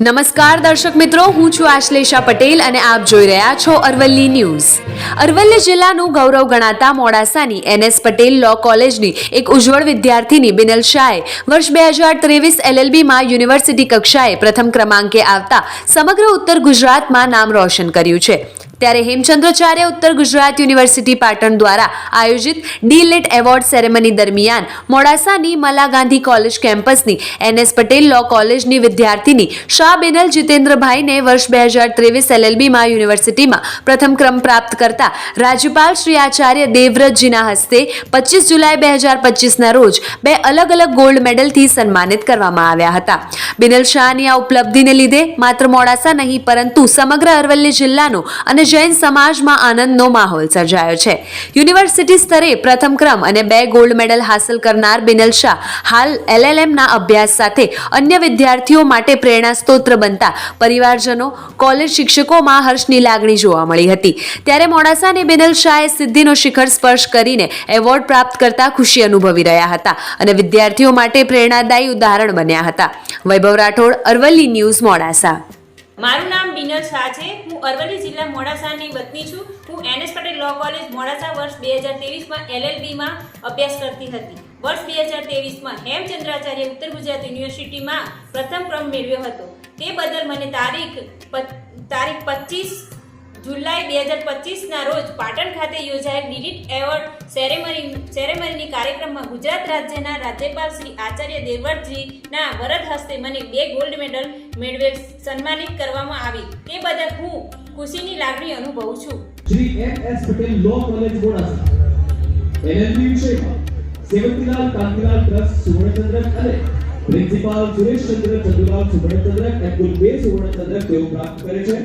નમસ્કાર દર્શક મિત્રો, હું છું આશ્લેષા પટેલ અને આપ જોઈ રહ્યા છો અરવલ્લી ન્યૂઝ. અરવલ્લી જિલ્લાનું ગૌરવ ગણાતા મોડાસાની એનએસ પટેલ લો કોલેજની એક ઉજ્જવળ વિદ્યાર્થીની બિનલ શાહે વર્ષ બે હજાર ત્રેવીસ એલએલબીમાં યુનિવર્સિટી કક્ષાએ પ્રથમ ક્રમાંકે આવતા સમગ્ર ઉત્તર ગુજરાતમાં નામ રોશન કર્યું છે. ત્યારે હેમચંદ્રાચાર્ય ઉત્તર ગુજરાત યુનિવર્સિટી પાટણ દ્વારા આયોજિત ડી લિટ એવોર્ડ સેરેમની દરમિયાન મોડાસાની મલા ગાંધી કોલેજ કેમ્પસની એનએસ પટેલ લો કોલેજની વિદ્યાર્થીની શાહ બેનલ જીતેન્દ્રભાઈને વર્ષ બે હજાર ત્રેવીસ એલએલબીમાં યુનિવર્સિટીમાં પ્રથમ ક્રમ પ્રાપ્ત કરતા રાજ્યપાલ શ્રી આચાર્ય દેવવ્રતજીના હસ્તે પચીસ જુલાઈ બે હજાર પચીસના રોજ બે અલગ અલગ ગોલ્ડ મેડલથી સન્માનિત કરવામાં આવ્યા હતા. બિનલ શાહની આ ઉપલબ્ધિને લીધે માત્ર મોડાસા નહીં, પરંતુ સમગ્ર અરવલ્લી જિલ્લાનો અને જૈન સમાજમાં આનંદનો માહોલ સર્જાયો છે. યુનિવર્સિટી સ્તરે પ્રથમ ક્રમ અને બે ગોલ્ડ મેડલ હાંસલ કરનાર બિનલ શાહ હાલ એલએલએમના અભ્યાસ સાથે અન્ય વિદ્યાર્થીઓ માટે પ્રેરણા સ્ત્રોત બનતા પરિવારજનો, કોલેજ શિક્ષકોમાં હર્ષની લાગણી જોવા મળી હતી. ત્યારે મોડાસાની બિનલ શાહે સિદ્ધિનો શિખર સ્પર્શ કરીને એવોર્ડ પ્રાપ્ત કરતા ખુશી અનુભવી રહ્યા હતા અને વિદ્યાર્થીઓ માટે પ્રેરણાદાયી ઉદાહરણ બન્યા હતા. વૈભવ રાઠોડ, અરવલ્લી ન્યૂઝ, મોડાસા. મારું નામ બિનલ શાહ છે. હું અરવલ્લી જિલ્લા મોડાસાની વતની છું. હું NS Patel law college Modasa વર્ષ બે હજાર ત્રેવીસમાં એલએલબીમાં અભ્યાસ કરતી હતી. વર્ષ બે હજાર તેવીસમાં હેમચંદ્રાચાર્ય ઉત્તર ગુજરાત યુનિવર્સિટીમાં પ્રથમ ક્રમ મેળવ્યો હતો. તે બદલ મને તારીખ તારીખ પચીસ જુલાઈ બે હજાર પચીસના રોજ પાટણ ખાતે યોજાયેલ ડિલીટ એવોર્ડ સેરેમની, સેરેમનીની કાર્યક્રમમાં ગુજરાત રાજ્યના રાજ્યપાલ શ્રી આચાર્ય દેવવ્રતજીના વરદ હસ્તે મને બે ગોલ્ડ મેડલ મેળવેલ સન્માનિત કરવામાં આવી. તે બદલ હું ખુશીની લાગણી અનુભવું છું. Shri M S Patel law college Modasa. LLB વિષયમાં સેવંતીલાલ કાંતિલાલ ટ્રસ્ટ સુવર્ણચંદ્રક અને પ્રિન્સિપાલ સુરેશચંદ્ર ચંદુલાલ સુવર્ણચંદ્રક એમ કુલ બે સુવર્ણચંદ્રક તેઓ પ્રાપ્ત કરે છે.